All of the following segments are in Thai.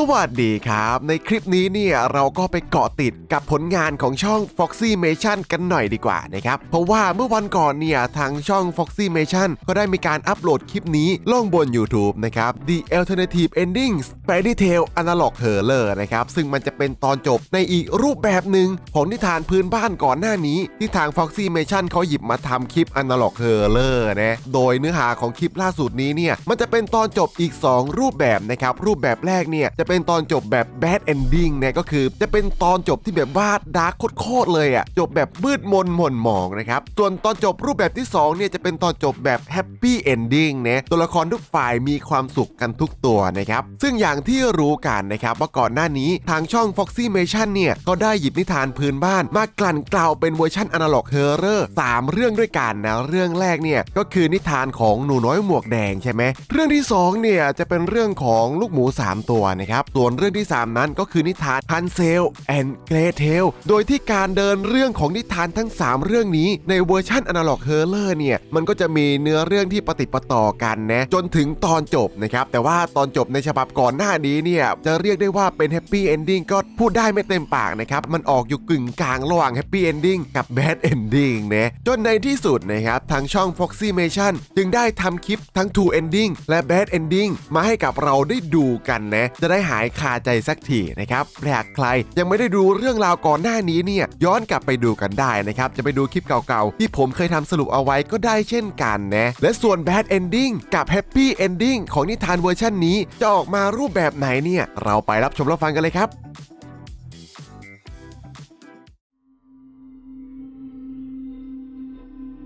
สวัสดีครับ ในคลิปนี้เนี่ยเราก็ไปเกาะติดกับผลงานของช่อง Foxy Mation กันหน่อยดีกว่านะครับ เพราะว่าเมื่อวันก่อนเนี่ยทางช่อง Foxy Mation ก็ได้มีการอัปโหลดคลิปนี้ลงบน YouTube นะครับ The Alternative Endings Fairy Tale Analog Horror นะครับ ซึ่งมันจะเป็นตอนจบในอีกรูปแบบหนึ่งของนิทานพื้นบ้านก่อนหน้านี้ ที่ทาง Foxy Mation เขาหยิบมาทำคลิป Analog Horror นะโดยเนื้อหาของคลิปล่าสุดนี้เนี่ยมันจะเป็นตอนจบอีก 2 รูปแบบนะครับรูปแบบแรกเนี่ยจะเป็นตอนจบแบบ bad ending เนี่ยก็คือจะเป็นตอนจบที่แบบว่าดาร์กโคตรเลยอะ่ะจบแบบมืดมนหม่นหมองนะครับส่วนตอนจบรูปแบบที่2เนี่ยจะเป็นตอนจบแบบ happy ending นะตัวละครทุกฝ่ายมีความสุขกันทุกตัวนะครับซึ่งอย่างที่รู้กันนะครับว่าก่อนหน้านี้ทางช่อง Foxy Mation เนี่ยก็ได้หยิบนิทานพื้นบ้าน มากลั่นกล่าวเป็นเวอร์ชัน Analog Horror 3เรื่องด้วยกันนะเรื่องแรกเนี่ยก็คือนิทานของหนูน้อยหมวกแดงใช่ไหมเรื่องที่สองเนี่ยจะเป็นเรื่องของลูกหมู 3 ตัวนะครับส่วนเรื่องที่ 3 นั้นก็คือนิทานฮันเซลแอนเกรเทลโดยที่การเดินเรื่องของนิทานทั้ง 3 เรื่องนี้ในเวอร์ชัน Analog Horror เลอร์เนี่ย มันก็จะมีเนื้อเรื่องที่ปฏิปะต่อกันนะ จนถึงตอนจบนะครับ แต่ว่าตอนจบในฉบับก่อนหน้านี้เนี่ย จะเรียกได้ว่าเป็นแฮปปี้เอนดิ้งก็พูดได้ไม่เต็มปากนะครับ มันออกอยู่กึ่งกลางระหว่างแฮปปี้เอนดิ้งกับแบดเอนดิ้งนะจนในที่สุดนะครับทางช่อง Foxy Mation จึงได้ทำคลิปทั้ง Two Ending และ Bad Ending มาให้กับเราได้ดูกันนะจะได้หายคาใจสักทีนะครับหากใครยังไม่ได้ดูเรื่องราวก่อนหน้านี้เนี่ยย้อนกลับไปดูกันได้นะครับ จะไปดูคลิปเก่าๆ ที่ผมเคยทำสรุปเอาไว้ก็ได้เช่นกันนะและส่วน Bad Ending กับ Happy Ending ของนิทานเวอร์ชันนี้จะออกมารูปแบบไหนเนี่ย เราไปรับชมรับฟังกันเลยครับ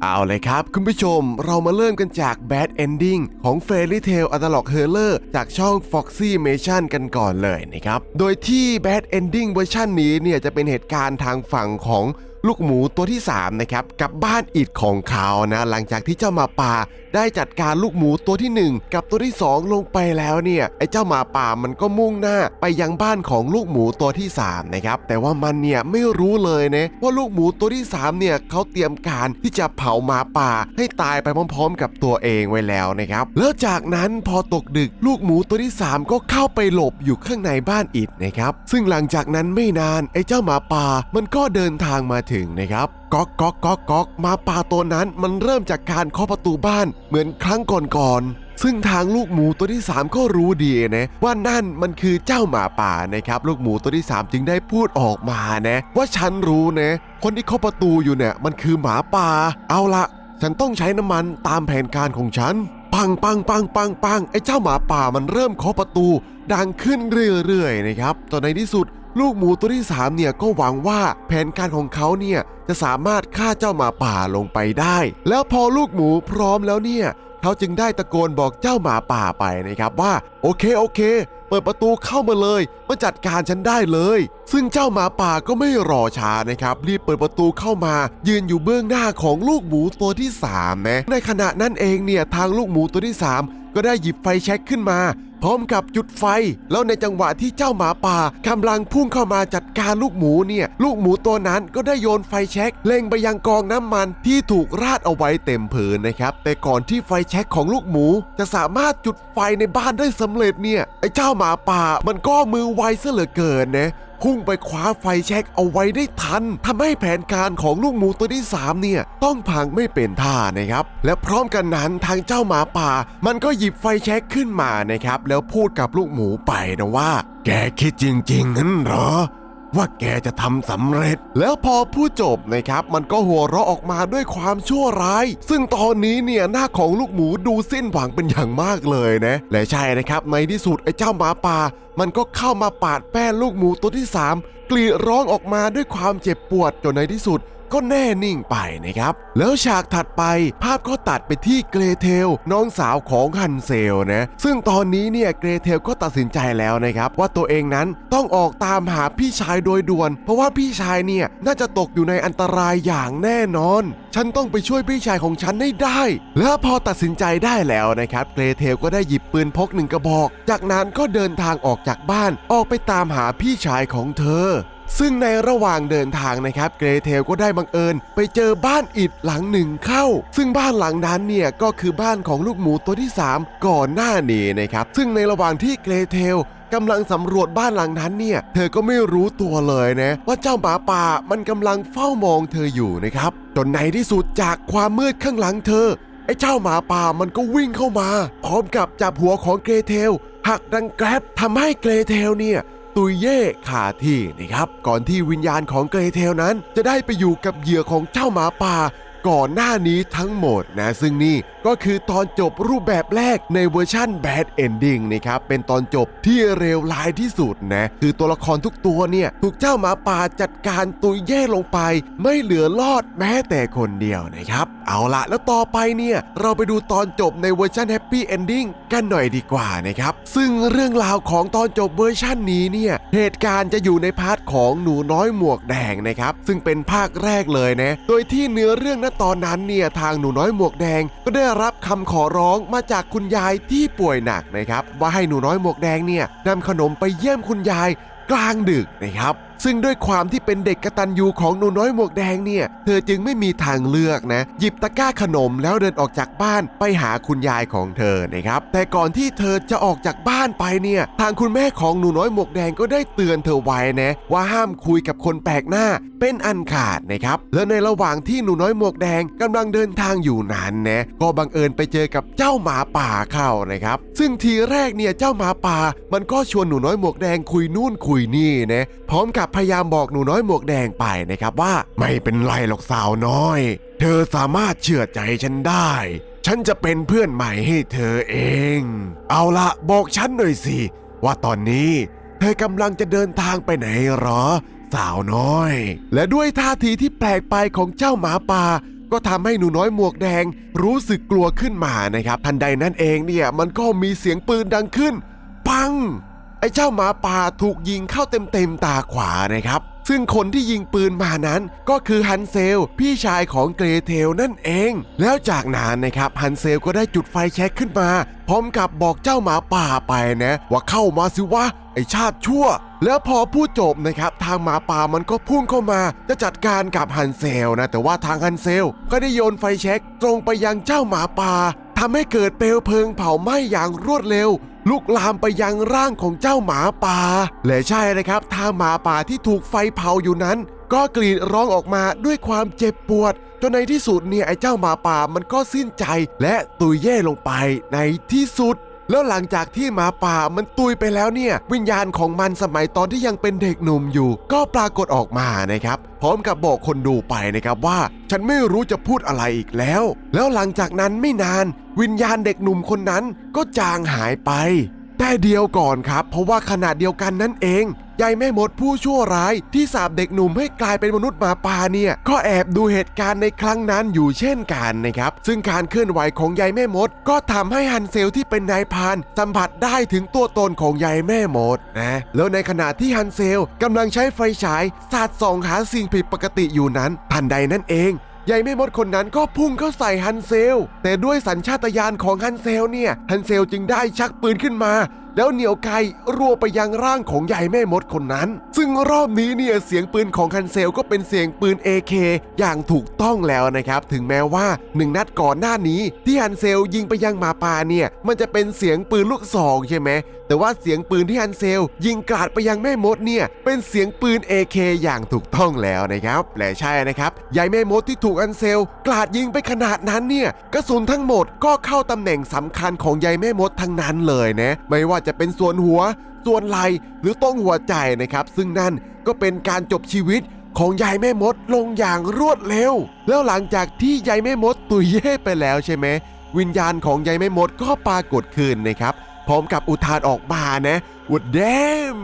เอาเลยครับ คุณผู้ชมเรามาเริ่มกันจาก Bad Ending ของ Fairy Tale Analog Hurler จากช่อง Foxy Mation กันก่อนเลยนะครับ โดยที่ Bad Ending เวอร์ชันนี้เนี่ยจะเป็นเหตุการณ์ทางฝั่งของ ลูกหมูตัวที่3นะครับกับบ้านอิดของเขานะหลังจากที่เจ้าหมาป่าได้จัดการลูกหมูตัวที่ 1 กับตัวที่ 2 ลงไปแล้วเนี่ยไอ้เจ้าหมาป่ามันก็มุ่งหน้าไปยังบ้านของลูกหมูตัวที่3นะครับแต่ว่ามันเนี่ยไม่รู้เลยนะว่าลูกหมูตัวที่3เนี่ยเขาเตรียมการที่จะเผาหมาป่าให้ตายไปพร้อม ๆ กับตัวเองไว้แล้วนะครับแล้วจากนั้นพอตกดึกลูกหมูตัวที่ 3 ก็เข้าไปหลบอยู่ข้างในบ้านอิดนะครับซึ่งหลังจากนั้นไม่นานไอ้เจ้าหมาป่ามันก็เดินทางมาถึงนะครับก๊อกก๊อกก๊อกก๊อกหมาป่าตัวนั้นมันเริ่มจากการเคาะประตูบ้านเหมือนครั้งก่อนๆซึ่งทางลูกหมูตัวที่ 3 ก็รู้ดีนะว่านั่นมันคือเจ้าหมาป่านะครับ ลูกหมูตัวที่ 3 จึงได้พูดออกมานะ ว่าฉันรู้นะคนที่เคาะประตูอยู่เนี่ยมันคือหมาป่า เอาละฉันต้องใช้น้ำมันตามแผนการของฉันปังปังปังปังปังไอ้เจ้าหมาป่ามันเริ่มเคาะประตู ดังขึ้นเรื่อยๆนะครับจนในที่สุด ลูกหมูตัวที่3เนี่ยก็หวังว่าแผนการของเขาเนี่ยจะสามารถฆ่าเจ้าหมาป่าลงไปได้ แล้วพอลูกหมูพร้อมแล้วเนี่ยเขาจึงได้ตะโกนบอกเจ้าหมาป่าไปนะครับว่า โอเคโอเค เปิดประตูเข้ามาเลยมาจัดการฉันได้เลย ซึ่งเจ้าหมาป่าก็ไม่รอช้านะครับ รีบเปิดประตูเข้ามา ยืนอยู่เบื้องหน้าของลูกหมูตัวที่3นะในขณะนั้นเองเนี่ยทางลูกหมูตัวที่ 3 ก็ได้หยิบไฟแช็กขึ้นมา พร้อมกับจุดไฟ แล้วในจังหวะที่เจ้าหมาป่ากำลังพุ่งเข้ามาจัดการลูกหมูเนี่ย ลูกหมูตัวนั้นก็ได้โยนไฟแช็กเล็งไปยังกองน้ำมันที่ถูกราดเอาไว้เต็มผืนนะครับ แต่ก่อนที่ไฟแช็กของลูกหมู จะสามารถจุดไฟในบ้านได้สำเร็จเนี่ยไอ้เจ้าหมาป่ามันก็มือไวซะเหลือเกินนะ พุ่งไปคว้าไฟแช็กเอาไว้ได้ทันทำให้แผนการของลูกหมูตัวที่ 3 เนี่ย ต้องพังไม่เป็นท่านะครับ และพร้อมกันนั้นทางเจ้าหมาป่า มันก็หยิบไฟแช็กขึ้นมานะครับ แล้วพูดกับลูกหมูไปนะว่า แกคิดจริงๆงั้นเหรอ ว่าแกจะทำสำเร็จ แล้วพอพูดจบนะครับ มันก็หัวเราะออกมาด้วยความชั่วร้าย ซึ่งตอนนี้เนี่ยหน้าของลูกหมูดูสิ้นหวังเป็นอย่างมากเลยนะ และใช่นะครับในที่สุดไอ้เจ้าหมาป่า มันก็เข้ามาปาดแป้นลูกหมูตัวที่ 3 กรีดร้องออกมาด้วยความเจ็บปวดจนในที่สุด ก็แน่นิ่งไปนะครับ แล้วฉากถัดไปภาพก็ตัดไปที่เกรเทล น้องสาวของฮันเซลนะ ซึ่งตอนนี้เนี่ยเกรเทลก็ตัดสินใจแล้วนะครับ ว่าตัวเองนั้นต้องออกตามหาพี่ชายโดยด่วน เพราะว่าพี่ชายเนี่ยน่าจะตกอยู่ในอันตรายอย่างแน่นอน ฉันต้องไปช่วยพี่ชายของฉันให้ได้ แล้วพอตัดสินใจได้แล้วนะครับ เกรเทลก็ได้หยิบปืนพกหนึ่งกระบอก จากนั้นก็เดินทางออกจากบ้านออกไปตามหาพี่ชายของเธอ ซึ่งในระหว่างเดินทางนะครับเกรเทลก็ได้บังเอิญ ไปเจอบ้านอิฐหลังหนึ่งเข้า ซึ่งบ้านหลังนั้นเนี่ยก็คือบ้านของลูกหมูตัวที่ 3 ก่อนหน้านี้นะครับ ซึ่งในระหว่างที่เกรเทลกำลังสำรวจบ้านหลังนั้นเนี่ย เธอก็ไม่รู้ตัวเลยนะ ว่าเจ้าหมาป่ามันกำลังเฝ้ามองเธออยู่นะครับ จนในที่สุดจากความมืดข้างหลังเธอ ไอ้เจ้าหมาป่ามันก็วิ่งเข้ามา พร้อมกับจับหัวของเกรเทลหักดังแกรบทำให้เกรเทลเนี่ย ตุยเย่คาที่นะครับ ก่อนที่วิญญาณของเกรเทลนั้น จะได้ไปอยู่กับเหยื่อของเจ้าหมาป่า ก่อนหน้านี้ทั้งหมดนะซึ่งนี่ก็คือตอนจบรูปแบบแรกในเวอร์ชั่น Bad Ending นะครับเป็นตอนจบที่เร็วร้ายที่สุดนะคือตัวละครทุกตัวเนี่ยถูกเจ้าหมาป่าจัดการตุยเย่ลงไป ไม่เหลือรอดแม้แต่คนเดียวนะครับ เอาละแล้วต่อไปเนี่ยเราไปดูตอนจบในเวอร์ชัน Happy Ending กันหน่อยดีกว่านะครับซึ่งเรื่องราวของตอนจบเวอร์ชันนี้เนี่ย เหตุการณ์จะอยู่ในพาร์ทของหนูน้อยหมวกแดงนะครับ ซึ่งเป็นภาคแรกเลยนะ โดยที่เนื้อเรื่องณตอนนั้นเนี่ยทางหนูน้อยหมวกแดง ก็ได้รับคำขอร้องมาจากคุณยายที่ป่วยหนักนะครับ ว่าให้หนูน้อยหมวกแดงเนี่ยนำขนมไปเยี่ยมคุณยายกลางดึกนะครับ ซึ่งด้วยความที่เป็นเด็กกระตัญญูของหนูน้อยหมวกแดงเนี่ย เธอจึงไม่มีทางเลือกนะ หยิบตะกร้าขนมแล้วเดินออกจากบ้านไปหาคุณยายของเธอนะครับ แต่ก่อนที่เธอจะออกจากบ้านไปเนี่ย ทางคุณแม่ของหนูน้อยหมวกแดงก็ได้เตือนเธอไว้นะ ว่าห้ามคุยกับคนแปลกหน้าเป็นอันขาดนะครับ และในระหว่างที่หนูน้อยหมวกแดงกำลังเดินทางอยู่นั้นนะก็บังเอิญไปเจอกับเจ้าหมาป่าเข้านะครับ ซึ่งทีแรกเนี่ยเจ้าหมาป่า มันก็ชวนหนูน้อยหมวกแดงคุยนู่นคุยนี่นะพร้อมกับพยายามบอกหนูน้อยหมวกแดงไปนะครับว่า ไม่เป็นไรหรอกสาวน้อย เธอสามารถเชื่อใจฉันได้ ฉันจะเป็นเพื่อนใหม่ให้เธอเอง เอาละบอกฉันหน่อยสิว่าตอนนี้เธอกำลังจะเดินทางไปไหนหรอ สาวน้อย และด้วยท่าทีที่แปลกไปของเจ้าหมาป่าก็ทำให้หนูน้อยหมวกแดงรู้สึกกลัวขึ้นมานะครับ ทันใดนั้นเองเนี่ยมันก็มีเสียงปืนดังขึ้น ปัง ไอ้เจ้าหมาป่าถูกยิงเข้าเต็มๆตาขวานะครับ ซึ่งคนที่ยิงปืนมานั้นก็คือฮันเซล พี่ชายของเกรเทลนั่นเอง แล้วจากนั้นนะครับฮันเซลก็ได้จุดไฟแช็กขึ้นมา พร้อมกับบอกเจ้าหมาป่าไปนะ ว่าเข้ามาสิวะไอชาติชั่ว แล้วพอพูดจบนะครับ ทางหมาป่ามันก็พุ่งเข้ามา จะจัดการกับฮันเซลนะ แต่ว่าทางฮันเซล ก็ได้โยนไฟแช็กตรงไปยังเจ้าหมาป่าทำให้เกิดเปลวเพลิงเผาไหม้อย่างรวดเร็ว ลุกลามไปยังร่างของเจ้าหมาป่า และใช่นะครับทางหมาป่าที่ถูกไฟเผาอยู่นั้น ก็กรีดร้องออกมาด้วยความเจ็บปวด จนในที่สุดเนี่ยไอ้เจ้าหมาป่ามันก็สิ้นใจและตุยแย่ลงไปในที่สุด แล้วหลังจากที่หมาป่ามันตุยไปแล้วเนี่ยวิญญาณของมันสมัยตอนที่ยังเป็นเด็กหนุ่มอยู่ ก็ปรากฏออกมานะครับ พร้อมกับบอกคนดูไปนะครับว่า ฉันไม่รู้จะพูดอะไรอีกแล้ว แล้วหลังจากนั้นไม่นาน วิญญาณเด็กหนุ่มคนนั้นก็จางหายไป แต่เดียวก่อนครับ เพราะว่าขณะเดียวกันนั่นเองยายแม่มดผู้ชั่วร้ายที่สาบเด็กหนุ่มให้กลายเป็นมนุษย์หมาป่าเนี่ย ก็แอบดูเหตุการณ์ในครั้งนั้นอยู่เช่นกันนะครับ ซึ่งการเคลื่อนไหวของยายแม่มด ก็ทำให้ฮันเซลที่เป็นนายพานสัมผัสได้ถึงตัวตนของยายแม่มดนะแล้วในขณะที่ฮันเซลกำลังใช้ไฟฉายสาดส่องหาสิ่งผิดปกติอยู่นั้นทันใดนั่นเอง ยายแม่มดคนนั้นก็พุ่งเข้าใส่ฮันเซล แต่ด้วยสัญชาตญาณของฮันเซลเนี่ย ฮันเซลจึงได้ชักปืนขึ้นมา แล้วเหนี่ยวไกรัวไปยังร่างของยายแม่มดคนนั้น ซึ่งรอบนี้เนี่ยเสียงปืนของฮันเซลก็เป็นเสียงปืน AK อย่างถูกต้องแล้วนะครับ ถึงแม้ว่าหนึ่งนัดก่อนหน้านี้ ที่ฮันเซลยิงไปยังหมาป่าเนี่ย มันจะเป็นเสียงปืนลูกซองใช่ไหม แต่ว่าเสียงปืนที่ฮันเซล ยิงกราดไปยังแม่มดเนี่ย เป็นเสียงปืน AK อย่างถูกต้องแล้วนะครับและใช่นะครับยายแม่มดที่ถูกฮันเซล กราดยิงไปขนาดนั้นเนี่ยกระสุนทั้งหมดก็เข้าตำแหน่งสำคัญของยายแม่มดทั้งนั้นเลยนะไม่ว่าจะเป็นส่วนหัว ส่วนไหล่หรือต้องหัวใจนะครับ ซึ่งนั่นก็เป็นการจบชีวิตของยายแม่มดลงอย่างรวดเร็ว แล้วหลังจากที่ยายแม่มดตุยเย่ไปแล้วใช่ไหมวิญญาณของยายแม่มดก็ปรากฏขึ้นนะครับ พร้อมกับอุทานออกมานะอุดแดม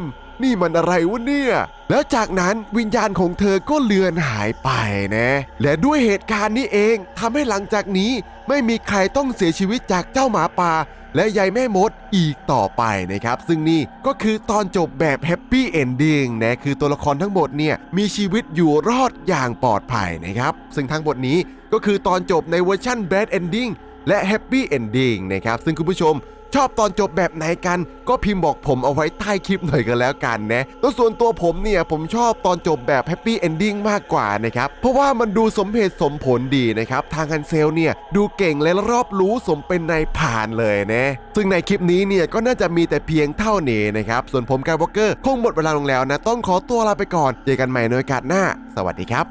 นี่มันอะไรวะเนี่ย แล้วจากนั้นวิญญาณของเธอก็เลือนหายไปนะ และด้วยเหตุการณ์นี้เองทำให้หลังจากนี้ไม่มีใครต้องเสียชีวิตจากเจ้าหมาป่าและยายแม่มดอีกต่อไปนะครับ ซึ่งนี่ก็คือตอนจบแบบแฮปปี้เอนดิ้งนะคือตัวละครทั้งหมดเนี่ยมีชีวิตอยู่รอดอย่างปลอดภัยนะครับ ซึ่งทั้งหมดนี้ก็คือตอนจบในเวอร์ชั่น Bad Ending และ Happy Ending นะครับ ซึ่งคุณผู้ชม ชอบตอนจบแบบไหนกัน ก็พิมพ์บอกผมเอาไว้ใต้คลิปหน่อยกันแล้วกันนะแล้วส่วนตัวผมเนี่ยผมชอบตอนจบแบบแฮปปี้เอนดิ้งมากกว่านะครับเพราะว่ามันดูสมเหตุสมผลดีนะครับทางฮันเซลเนี่ยดูเก่งและรอบรู้สมเป็นนายผ่านเลยนะซึ่งในคลิปนี้เนี่ยก็น่าจะมีแต่เพียงเท่านี้นะครับส่วนผมกายวอลเกอร์คงหมดเวลาลงแล้วนะ ต้องขอตัวลาไปก่อนเจอกันใหม่ในโอกาสหน้า สวัสดีครับ